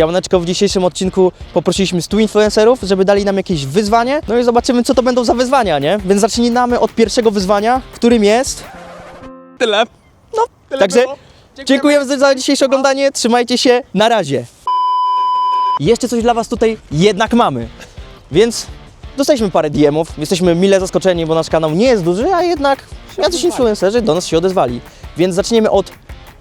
Siemaneczko, w dzisiejszym odcinku poprosiliśmy 100 influencerów, żeby dali nam jakieś wyzwanie, no i zobaczymy co to będą za wyzwania, nie? Więc zacznijmy od pierwszego wyzwania, którym jest... Tyle. No, Tyle także było. dziękujemy za- za dzisiejsze oglądanie, trzymajcie się, na razie. Jeszcze coś dla Was tutaj jednak mamy, więc dostaliśmy parę DM-ów, jesteśmy mile zaskoczeni, bo nasz kanał nie jest duży, a jednak jacyś influencerzy do nas się odezwali. Więc zaczniemy od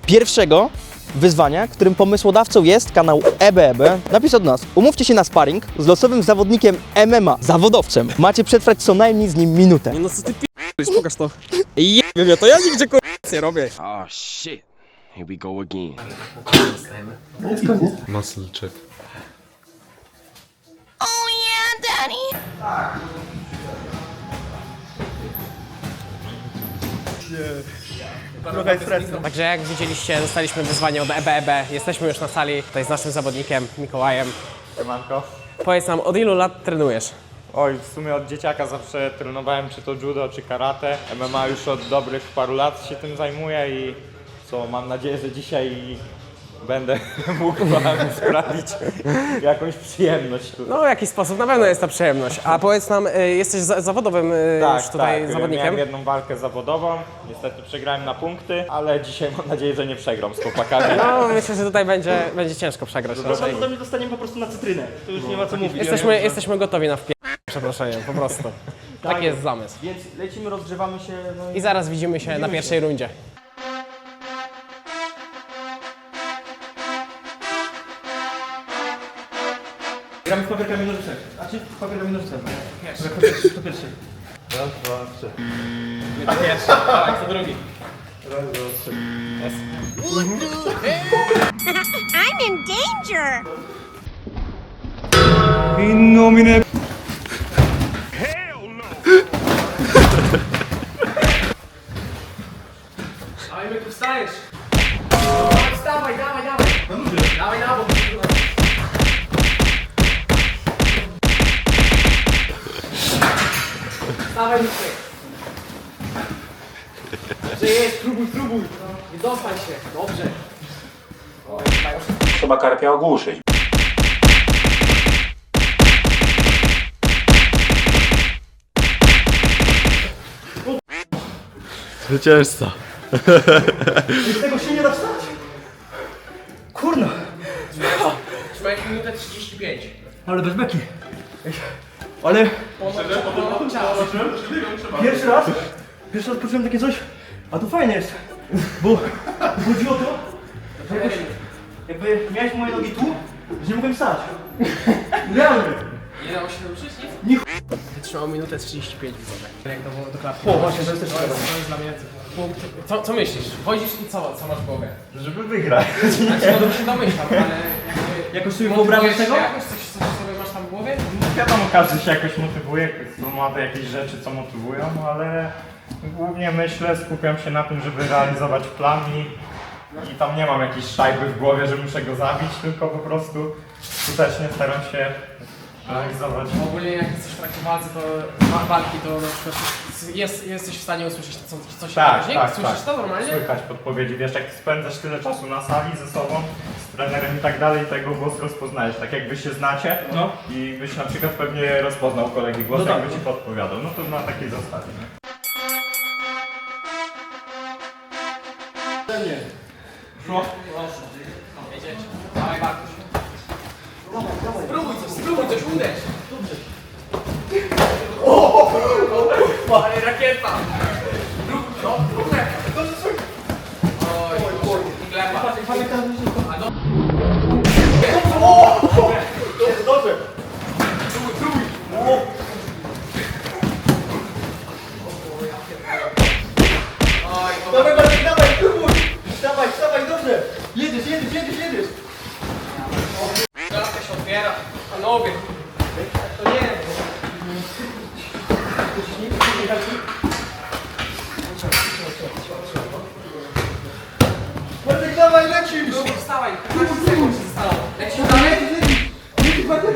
pierwszego wyzwania, którym pomysłodawcą jest kanał EBEB. Napis od nas. Umówcie się na sparring z losowym zawodnikiem MMA, zawodowcem. Macie przetrwać co najmniej z nim minutę. Nie no co ty p***lisz, pokaż to. Jebie mnie to, ja nigdzie kur... nie robię. Oh shit. Here we go again. Muscle check. Oh yeah, Daddy. Także jak widzieliście, dostaliśmy wyzwanie od EBEB. Jesteśmy już na sali, tutaj z naszym zawodnikiem Mikołajem. Siemanko. Powiedz nam, od ilu lat trenujesz? Oj, w sumie od dzieciaka zawsze trenowałem czy to judo, czy karate. MMA już od dobrych paru lat się tym zajmuję i co, mam nadzieję, że dzisiaj będę mógł wam sprawić jakąś przyjemność tu. No w jakiś sposób, na pewno jest to przyjemność. A powiedz nam, y, jesteś za zawodowym y, już tutaj tak, zawodnikiem? Miałem jedną walkę zawodową, niestety przegrałem na punkty, ale dzisiaj mam nadzieję, że nie przegram z chłopakami. No myślę, że tutaj będzie, będzie ciężko przegrać raczej. Prawdopodobnie dostaniemy po prostu na cytrynę. To już nie ma co mówić. Jesteśmy, jesteśmy gotowi na wpie... przeproszeniem, po prostu. Taki jest zamysł. Więc lecimy, rozgrzewamy się. No I zaraz widzimy się na pierwszej rundzie. Gramy w papier kamień nożycek. A czy papier kamień nożycek? Yes. To pierwszy. Raz, dwa, trzy. Nie, to pierwszy. Tak, to drugi. Raz, dwa, trzy. Yes. I'm in danger! In nomine... Hell no! A ile tu? Trzeba karpia ogłuszyć. Zwycięzca. Tego się nie da wstać. Kurna. Trzymaj minutę 35. Ale bez beki. Ale... Pierwszy raz, pierwszy raz poczułem takie coś, a to fajne jest, bo chodzi o to, że jakoś, jakby miałeś moje nogi tu, że nie mogłem stać. Realnie. Nie dało się ruszyć nic? Nie Wytrzymał minutę 35 widzowie. Jak to było do klatki. O, właśnie, to jest też To jest, to jest dla mnie punkt. Co, co myślisz? Wchodzisz i co, co masz w głowie? Żeby wygrać. Znaczy, no to się domyślam, ale... Jakoś sobie wyobrażasz się tego? Jakoś coś, coś sobie masz tam w głowie? Wiadomo, każdy się jakoś motywuje, ma to jakieś rzeczy, co motywują, ale głównie myślę, skupiam się na tym, żeby realizować plan i, i tam nie mam jakiejś szajby w głowie, że muszę go zabić, tylko po prostu skutecznie staram się realizować. Ogólnie jak jesteś w trakcie walki, to wa- walki, to na przykład jest, jesteś w stanie usłyszeć to, co, co się Tak, później? tak, Słyszysz tak. to normalnie? Słychać podpowiedzi, wiesz, jak spędzasz tyle czasu na sali ze sobą, z trenerem i tak dalej, tego głos rozpoznajesz, tak jak wy się znacie No. i byś na przykład pewnie rozpoznał kolegi głos, No tak. jakby ci podpowiadał, no to na takiej zasadzie. nie? Dawaj, Bartuś. Spróbuj coś, spróbuj coś, uderz. O, ale rakieta. Rób, no, rób lepiej. Oj, i gleba. A no. Dawaj, dawaj, dawaj, próbuj! Dawaj, dawaj, dobrze! Jedziesz, jedziesz, jedziesz, jedziesz! Klatka się otwiera. Panowie. To nie. Bartek, dawaj, lecisz! No, wstawaj. 15 sekund ci zostało. Lecisz dalej? Lecisz, Bartek!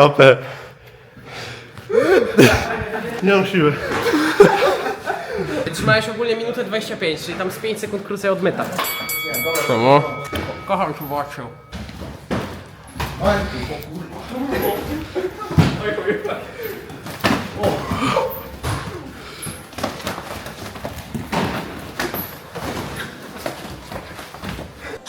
OP. Nie mam siły. Trzymałeś ogólnie minutę 25, czyli tam z 5 sekund krócej od myta. Czemu? Kocham cię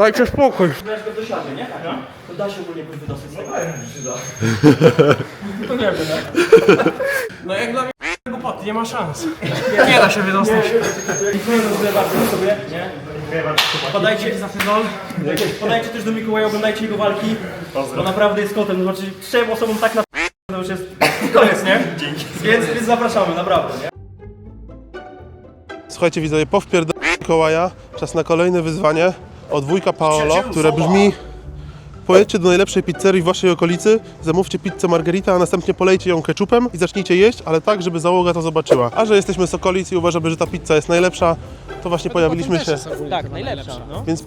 Dajcie spokój. To da się ogólnie jakoś wydostać z tego. No jak dla mnie głupoty, nie ma szans. Nie da się wydostać. Dziękuję bardzo sobie, nie? Dziękuję bardzo. chłopaki. Podajcie, podajcie też do Mikołaja, oglądajcie jego walki, bo naprawdę jest kotem, znaczy trzem osobom tak na to już jest koniec, nie? Dzięki. Więc, więc zapraszamy, naprawdę, nie? Słuchajcie widzowie, po wpierd... Mikołaja czas na kolejne wyzwanie od wujka Paolo, które brzmi Pojedźcie do najlepszej pizzerii w waszej okolicy, zamówcie pizzę margarita, a następnie polejcie ją ketchupem i zacznijcie jeść, ale tak, żeby załoga to zobaczyła. A że jesteśmy z okolic i uważamy, że ta pizza jest najlepsza, to właśnie pojawiliśmy się, Tak, najlepsza, no. więc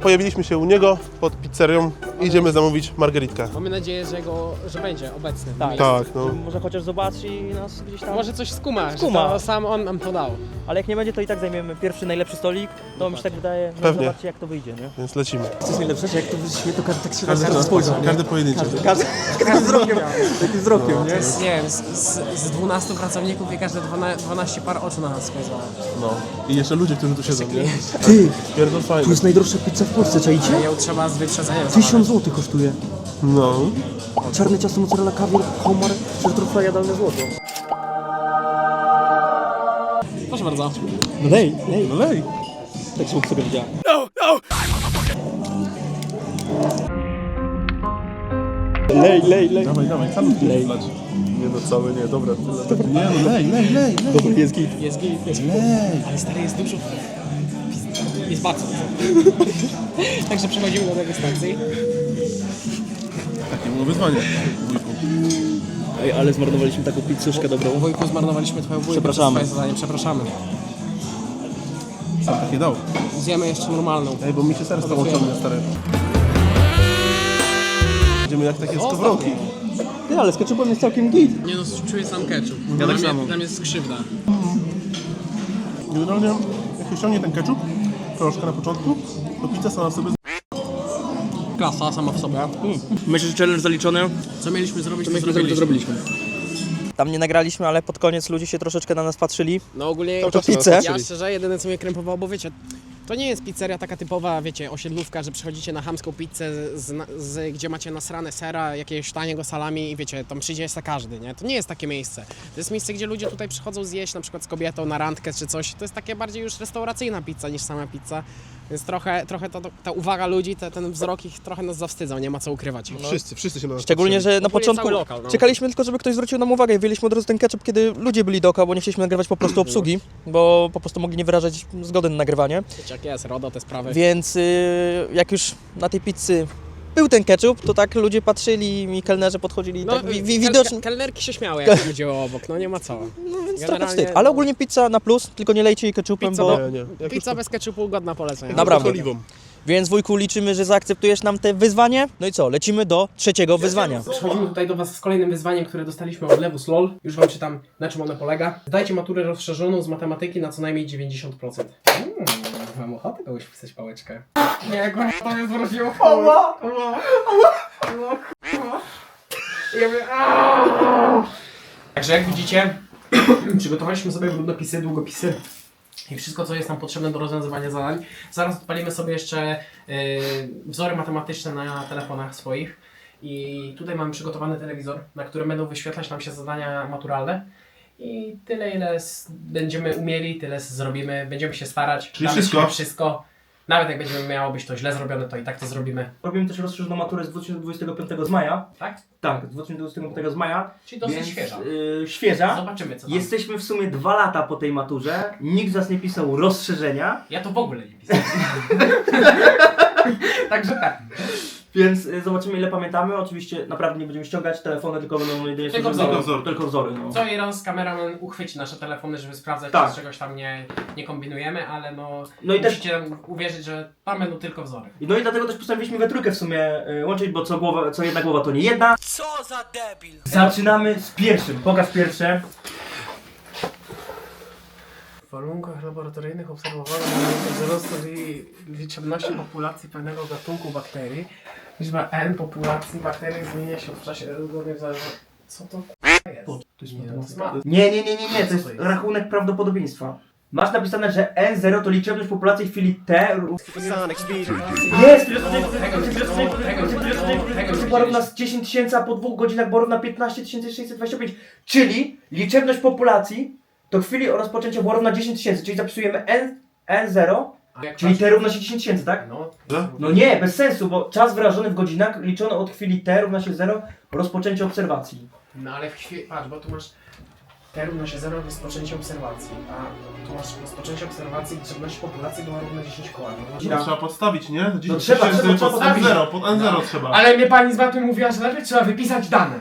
pojawiliśmy się u niego pod pizzerią i idziemy zamówić margaritkę. Mamy nadzieję, że, go, że będzie obecny. Tak. Tak, no. Może chociaż zobaczy nas gdzieś tam. Może coś skuma, Skuma. że to sam on nam podał. Ale jak nie będzie, to i tak zajmiemy pierwszy najlepszy stolik. To mi się tak wydaje. No Pewnie. Zobaczcie, jak to wyjdzie, nie? Więc lecimy. To jest najlepsze, że jak to wyjdzie, to każdy tak się Każdy, spojrzy, każdy pojedynczy. Każdy, każdy wzrokiem, takim wzrokiem, nie? Z, nie wiem, z, z, z 12 pracowników i każde 12, 12 par oczu na nas spojrzało. No. I jeszcze ludzie, którzy tu siedzą, nie? Ty, Pierdol fajny. jest najdroższa pizza w Polsce, czaicie? Ją trzeba z wyprzedzeniem Tysiąc złotych kosztuje. No. Czarne ciasto, mozzarella, kawior, homar, szertrufla, jadalne złoto. Proszę bardzo. No lej, lej. No lej. Tak słuch sobie widziałem. Lej, lej, lej. Dawaj, dawaj, cały lej. Nie no, cały nie, dobra. tyle. Nie no, lej, lej, lej, lej. Dobry jest git. Jest git, jest Ale stary jest dużo. Jest bardzo. Także przechodzimy do degustacji. Takie było wyzwanie. wujku. Ej, ale zmarnowaliśmy taką pizzuszkę dobrą. Wujku, zmarnowaliśmy twoją wujkę. Przepraszamy. Zadanie, przepraszamy. Sam takie dał. Zjemy jeszcze normalną. Ej, bo mi się serce łączone, stary. Będziemy jak takie skowronki. Ty, ale z ketchupem jest całkiem git. Nie no, czuję sam ketchup. Ja tak samo. Dla mnie jest skrzywda. Generalnie, jak się ściągnie ten ketchup, troszkę na początku, to pizza sama w sobie Klasa sama w sobie. Myślisz, że challenge zaliczony? Co mieliśmy zrobić, to zrobiliśmy. Tam nie nagraliśmy, ale pod koniec ludzie się troszeczkę na nas patrzyli. No ogólnie To pizzę? ja szczerze jedyne co mnie krępowało, bo wiecie, to nie jest pizzeria taka typowa, wiecie, osiedlówka, że przychodzicie na hamską pizzę, z, z, gdzie macie nasrane sera, jakiegoś taniego salami i wiecie, tam przyjdzie jest każdy, nie? To nie jest takie miejsce. To jest miejsce, gdzie ludzie tutaj przychodzą zjeść na przykład z kobietą na randkę czy coś. To jest takie bardziej już restauracyjna pizza niż sama pizza. Więc trochę, trochę to, ta uwaga ludzi, te, ten wzrok ich trochę nas zawstydzał, nie ma co ukrywać. Wszyscy, wszyscy się na nas Szczególnie, że na początku lokal, no. czekaliśmy tylko, żeby ktoś zwrócił nam uwagę i wyjęliśmy od razu ten ketchup, kiedy ludzie byli dookoła, bo nie chcieliśmy nagrywać po prostu obsługi, bo po prostu mogli nie wyrażać zgody na nagrywanie. Jak jest, RODO, te sprawy. Więc y, jak już na tej pizzy był ten ketchup, to tak ludzie patrzyli, mi kelnerzy podchodzili No, tak wi- wi- kel- widocznie. kelnerki się śmiały, jak chodziło obok, no nie ma co. No więc trochę wstyd. Ale no- ogólnie pizza na plus, tylko nie lejcie jej ketchupem, Pizza bo Nie, nie. Pizza bez ketchupu godna polecenia. Naprawdę. oliwą. Więc wujku, liczymy, że zaakceptujesz nam te wyzwanie. No i co, lecimy do trzeciego wyzwania. Przychodzimy tutaj do Was z kolejnym wyzwaniem, które dostaliśmy od Lewus LOL. Już Wam czytam, na czym ono polega. Zdajcie maturę rozszerzoną z matematyki na co najmniej 90%. Mm, mam ochotę kogoś wpisać pałeczkę. Nie, kurwa, to mnie zwróciło. Oła! Oła! Oła! Ja mówię, aaa! Także jak widzicie, przygotowaliśmy sobie brudnopisy, długopisy i wszystko, co jest nam potrzebne do rozwiązywania zadań. Zaraz odpalimy sobie jeszcze yy, wzory matematyczne na telefonach swoich. I tutaj mamy przygotowany telewizor, na którym będą wyświetlać nam się zadania maturalne. I tyle, ile s- będziemy umieli, tyle s- zrobimy. Będziemy się starać. Czyli damy wszystko? siebie wszystko. Nawet jak będziemy miało być to źle zrobione, to i tak to zrobimy. Robimy też rozszerzoną maturę z 2025 z maja. Tak? Tak, z 2025 z maja. Czyli dosyć więc, świeża. y, świeża. Zobaczymy, co tam. Jesteśmy w sumie dwa lata po tej maturze. Nikt z nas nie pisał rozszerzenia, Ja to w ogóle nie pisałem. Także tak. Więc y, zobaczymy ile pamiętamy. Oczywiście naprawdę nie będziemy ściągać telefony, tylko będą jedynie Tylko wzory. Tylko Tylko wzory, no. Co i raz kameraman uchwyci nasze telefony, żeby sprawdzać, Tak. czy czegoś tam nie, nie kombinujemy, ale no, No i też musicie uwierzyć, że tam będą tylko wzory. No i dlatego też postanowiliśmy we trójkę w sumie y, łączyć, bo co, głowa, co jedna głowa to nie jedna. Co za debil! Zaczynamy z pierwszym. Pokaż pierwsze. W warunkach laboratoryjnych obserwowano wzrostu li, liczebności populacji pewnego gatunku bakterii. Liczba N populacji bakterii zmienia się w czasie zgodnie w zależności... Co to k***a jest? To jest Nie, to jest ma- Nie, nie, nie, nie, nie, to jest rachunek prawdopodobieństwa. Masz napisane, że N0 to liczebność populacji w chwili T. Jest! Była równa z 10 tysięcy, a po dwóch godzinach była równa 15 625. Czyli liczebność populacji do chwili rozpoczęcia była równa 10 tysięcy, czyli zapisujemy N, N0, A jak czyli T równa się 10 tysięcy, tak? No, No nie, bez sensu, bo czas wyrażony w godzinach liczony od chwili T równa się 0 rozpoczęcia obserwacji. no ale w chwili... Patrz, bo tu masz... T równa się 0 rozpoczęcie obserwacji, a tu masz rozpoczęcie obserwacji liczebność populacji była równa 10 koła. No, To trzeba podstawić, nie? To 10 trzeba, tysięcy trzeba, pod trzeba N0, pod N0 No. trzeba. Ale mnie pani z maty mówiła, że najpierw trzeba wypisać dane.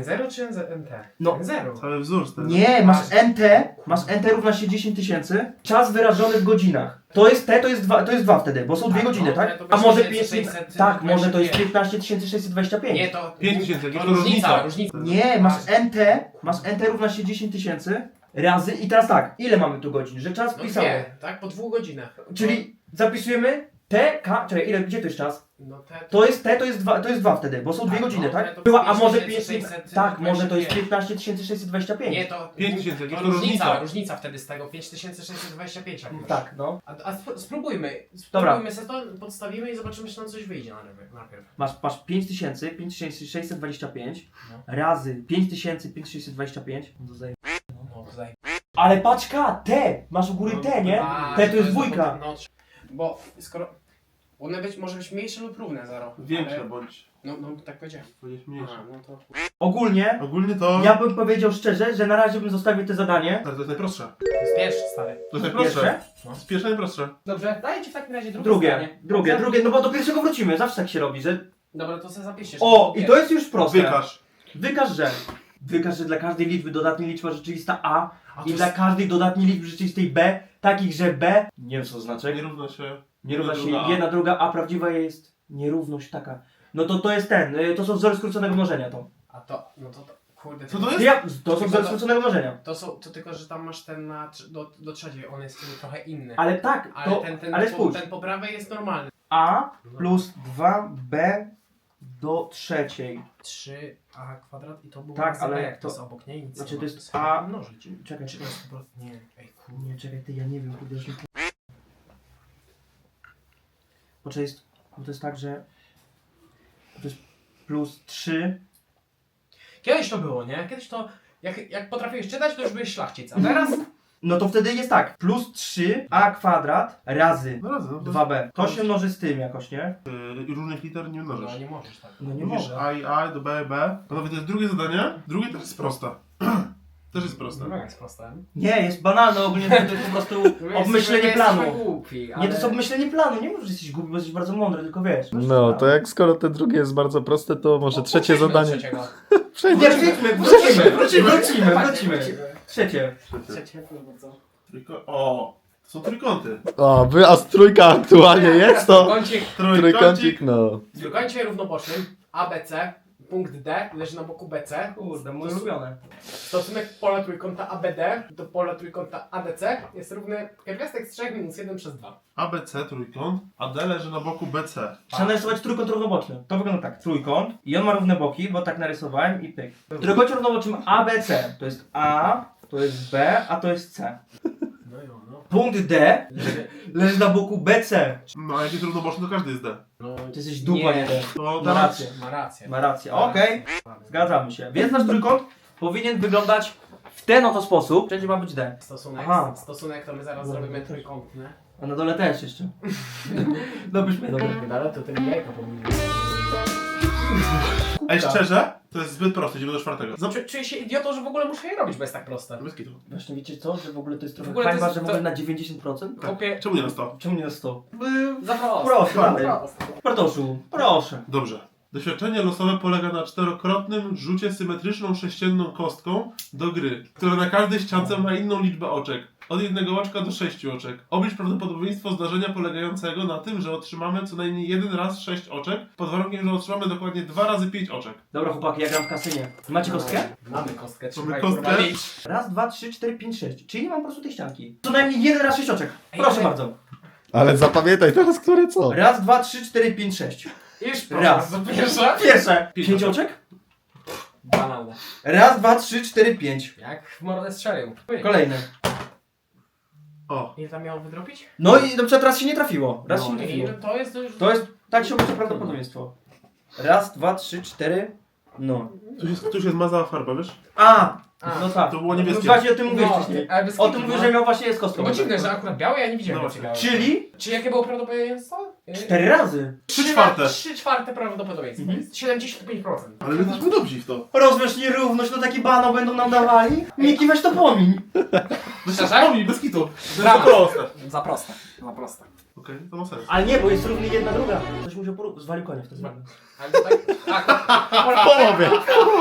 N0 czy NZ, NT? No. N0. Cały wzór stary. Nie, masz NT, masz NT równa się 10 tysięcy, czas wyrażony w godzinach. To jest T, to jest 2, to jest 2 wtedy, bo są dwie A, godziny, no, tak? to A może 5625. 5, tak, może to jest 15 625. Nie, to... 5 tysięcy, jaka to to różnica? różnica. Nie, masz NT, masz NT równa się 10 tysięcy razy i teraz tak, ile mamy tu godzin, że czas No dwie, tak? Po dwóch godzinach. Czyli zapisujemy T, K, czekaj, ile, gdzie to jest czas? No te... To jest T, to jest 2, to jest 2 wtedy, bo są dwie Tak, godziny, no, tak? to Była, a może 5625. 5, tak, może to jest 15 625. Nie, to... 5000, to jaka różnica, różnica? różnica wtedy z tego, 5625 jakoś. Tak, no. A, a sp- spróbujmy, spróbujmy sobie to, podstawimy i zobaczymy, czy nam coś wyjdzie najpierw. najpierw. Masz, masz 5000, 5625 No. razy 5000, 5625. No to zaje- No, tutaj. Ale patrz K, T! Masz u góry T, nie? A, T to jest dwójka. No, bo skoro... One być, może być mniejsze lub równe zero. Większe Ale- bądź. No, no tak powiedziałem. Będziesz mniejsze. A, no to... Ogólnie, Ogólnie to... ja bym powiedział szczerze, że na razie bym zostawił to zadanie. Stary, to jest najprostsze. To jest pierwszy, stary. To jest najprostsze. Pierwsze? To jest pierwsze najprostsze. Dobrze, daję ci w takim razie drugie Drugie, zdanie. drugie, drugie, no bo do pierwszego wrócimy, zawsze tak się robi, że... Dobra, to sobie zapiszesz. O, i to jest już proste. Wykaż. Wykaż, że... Wykaż, że dla każdej liczby dodatniej liczba rzeczywista A i jest- dla każdej dodatniej liczby rzeczywistej B, takich, że B... Nie wiem co to znaczy. Nie równa się... Nie równa się druga jedna, druga, a prawdziwa jest nierówność taka. No to to jest ten, y, to są wzory skróconego mnożenia to. A to, no to, to kurde. Co to, jest? Ja, to są wzory skróconego mnożenia. to są, to tylko, że tam masz ten na, trz- do, do trzeciej, on jest trochę inny. Ale tak, Ale to, ten, ten, ale po, spójrz. ten po prawej jest normalny. A plus 2B do trzeciej. 3a kwadrat i to było Tak, razy ale b, jak to- to jest obok, nie? Nic znaczy nie ma, to jest sobie A- mnożyć. Czekaj, Czy to jest po prostu... Nie, ej kurde. Nie, czekaj, ty, ja nie wiem, kurde, nie... Bo to jest, bo to jest tak, że... To jest plus 3. Kiedyś to było, nie? Kiedyś to, jak, jak potrafiłeś czytać, to już byłeś szlachcic, a teraz... No to wtedy jest tak, plus 3A kwadrat razy No no to- 2B. To się mnoży z tym jakoś, nie? Y, różnych liter nie No mnożysz. nie możesz tak. No nie Mówisz może. A i A do B i B. Panowie, to jest drugie zadanie. Drugie też jest proste. też jest proste. No jest proste. Nie, jest banalne ogólnie, to jest po prostu obmyślenie planu. Głupi, Nie, to jest obmyślenie planu, nie mówisz, że jesteś głupi, bo jesteś bardzo mądry, tylko wiesz. No, to jak skoro te drugie jest bardzo proste, to może trzecie zadanie. Nie, Przejdzie. wróćmy, wrócimy, wrócimy, wrócimy, wrócimy. Trzecie. Trzecie, proszę bardzo. Tylko... O! To są trójkąty. O, wy, a z trójka aktualnie jest to? Trójkącik, Trójkącik, no. w trójkącie równobocznym ABC, punkt D leży na boku BC. Kurde, moje ulubione. Stosunek pola trójkąta ABD do pola trójkąta ADC jest równy pierwiastek z 3 minus 1 przez 2. ABC trójkąt, a D leży na boku BC. Trzeba narysować trójkąt równoboczny. To wygląda tak, trójkąt i on ma równe boki, bo tak narysowałem i pyk. W trójkącie równobocznym ABC to jest A, to jest B, a to jest C. No i no. Punkt D leży na boku BC. No, a jak jest równoboczny, to każdy jest D. no Ty jesteś dupa, nie D. To Ma rację. Ma rację. Ma rację, okej. Zgadzamy się. Więc nasz trójkąt powinien wyglądać w ten oto sposób. Wszędzie ma być D. Stosunek, Aha. stosunek to my zaraz zrobimy trójkątny. A na dole też jeszcze. Dobierz mnie, dobra. Ale to ten jajko powinien. Ej, szczerze, to jest zbyt proste, idziemy do czwartego. Zobacz, Czu- Czuję się idiotą, że w ogóle muszę je robić, bo jest tak proste. bez kitu. Właśnie wiecie co, że w ogóle to jest trochę W ogóle to hańba, jest- że w ogóle na 90%? Kopie... Czemu nie na 100? Czemu nie na 100? Za proste. Proszę, dalej. Bartoszu, proszę. Dobrze. Doświadczenie losowe polega na czterokrotnym rzucie symetryczną sześcienną kostką do gry, która na każdej ściance ma inną liczbę oczek. Od jednego oczka do sześciu oczek. Oblicz prawdopodobieństwo zdarzenia polegającego na tym, że otrzymamy co najmniej jeden raz sześć oczek, pod warunkiem, że otrzymamy dokładnie dwa razy pięć oczek. Dobra chłopaki, ja gram w kasynie. Macie kostkę? Mamy kostkę, Mamy jej kostkę? kurwa. Raz, dwa, trzy, cztery, pięć, sześć. Czyli mam po prostu tej ścianki. Co najmniej jeden raz sześć oczek. Proszę ale- bardzo. Ale zapamiętaj teraz, które co. Raz, dwa, trzy, cztery, pięć, sześć. Już Raz. proszę, pierwsza. Pierwsze. Pięć oczek? Banalne. Raz, dwa, trzy, cztery, pięć. Jak w mordę strzelił. Kolejne. O, Ile tam miało wydropić? No i na przykład raz się nie trafiło. Raz no, się nie trafiło. i to jest już... To jest, tak się obliczy prawdopodobieństwo. Raz, dwa, trzy, cztery. No. tu się, tu się zmazała farba, wiesz? A! A. No tak. To było niebieskie. Właśnie o tym mówiłeś No, wcześniej. ale bez O kitu, tym no. że miał właśnie jest kostką. No bo dziwne, że akurat białe, ja nie widziałem No właśnie. Czyli Czy jakie było prawdopodobieństwo? Yy, cztery razy. Trzy czwarte. 3 czwarte prawdopodobieństwo. Mhm. Jest 75%. Ale my jesteśmy dobrzy w to. Rozwiąż nierówność, no taki bano będą nam dawali. Miki, weź to pomiń. Szczerze? Zapomnij, bez kitu. Jest proste. Za proste. Za proste. Okej, to ma sens. Ale nie, bo jest równy jedna druga. Ktoś musiał poru... zwalił konia w to zwalił. Ale tak... Tak. Połowie.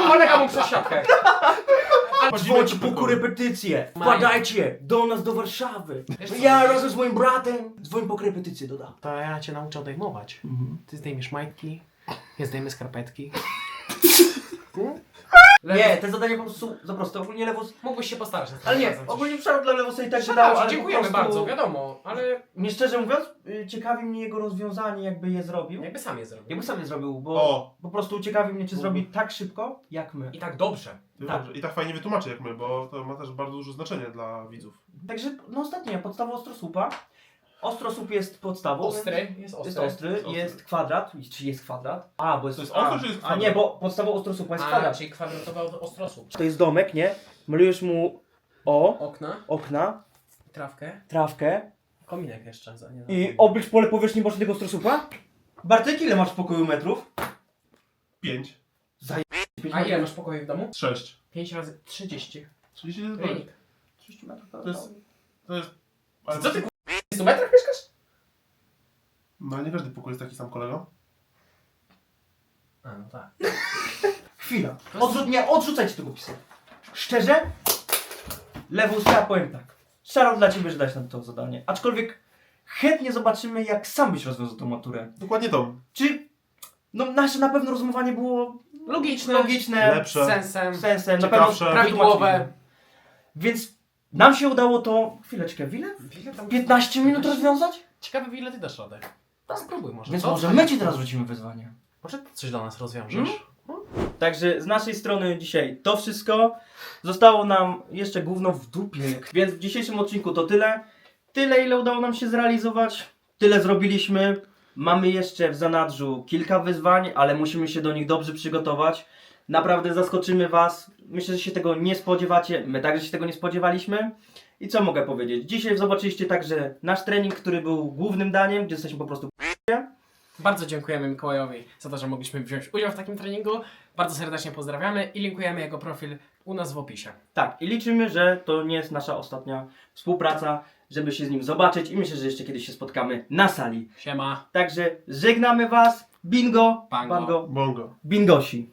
Kolega mu przez siatkę. Dzwońcie po korepetycje. Wpadajcie do nas do Warszawy. Ja razem z moim bratem dzwoń po korepetycje, doda. To ja cię nauczę odejmować. Ty zdejmiesz majtki, ja zdejmę skarpetki. Nie, te zadanie po prostu za proste. Ogólnie lewos... Mógłbyś się postarać. Ale nie, ogólnie przykład dla lewosa i tak się dało, ale dziękujemy prostu... bardzo, wiadomo, ale Mnie szczerze mówiąc, y, ciekawi mnie jego rozwiązanie, jakby je zrobił. jakby sam je zrobił. Jakby sam je zrobił, bo O. po prostu ciekawi mnie, czy zrobi tak szybko, jak my. I tak dobrze. Tak. dobrze. I tak fajnie wytłumaczy jak my, bo to ma też bardzo duże znaczenie dla widzów. Także, no ostatnie, podstawa ostrosłupa. Ostrosłup jest podstawą. Ostry, jest ostry. Jest ostry, Jest kwadrat. Czy jest kwadrat? A, bo jest, To jest a, ostry, czy jest A kwadrat? nie, bo podstawą ostrosłupa jest A, kwadrat. czyli kwadratowy ostrosłup. To jest domek, nie? Malujesz mu o, Okna, okna, trawkę, trawkę kominek jeszcze. Za, nie i oblicz pole powierzchni bocznej tego ostrosłupa. Bartek, ile masz w pokoju metrów? Pięć. A ile masz pokoju w domu? Sześć. 5 razy 30. 30 jest Wynik. To jest... To jest... Ale Co ty 100 metrach mieszkasz? No nie każdy pokój jest taki sam kolego. A, no tak. Chwila. Odrzuc, nie, odrzucajcie tego pisa. Szczerze? Lewus, ja powiem tak. Szaro dla ciebie, że dać nam to zadanie. Aczkolwiek chętnie zobaczymy, jak sam byś rozwiązał tą maturę. Dokładnie to. Czy no nasze na pewno rozumowanie było Logiczne, logiczne, Lepsze. z sensem, sensem, na Ciekawsze. pewno prawidłowe. Więc nam się udało to, chwileczkę, w ile? Ile tam- 15 minut rozwiązać? Ciekawe, w ile ty dasz radę. To spróbuj może. Więc co? może my ci teraz rzucimy wyzwanie. Może ty coś dla nas rozwiążesz. Mm? Także z naszej strony dzisiaj to wszystko. Zostało nam jeszcze gówno w dupie. Więc w dzisiejszym odcinku to tyle. Tyle, ile udało nam się zrealizować. Tyle zrobiliśmy. Mamy jeszcze w zanadrzu kilka wyzwań, ale musimy się do nich dobrze przygotować. Naprawdę zaskoczymy Was. Myślę, że się tego nie spodziewacie. My także się tego nie spodziewaliśmy. I co mogę powiedzieć? Dzisiaj zobaczyliście także nasz trening, który był głównym daniem, gdzie jesteśmy po prostu Bardzo dziękujemy Mikołajowi za to, że mogliśmy wziąć udział w takim treningu. Bardzo serdecznie pozdrawiamy i linkujemy jego profil u nas w opisie. Tak, i liczymy, że to nie jest nasza ostatnia współpraca, żeby się z nim zobaczyć i myślę, że jeszcze kiedyś się spotkamy na sali. Siema. Także żegnamy Was. Bingo, Bango. bango Bongo. bingosi.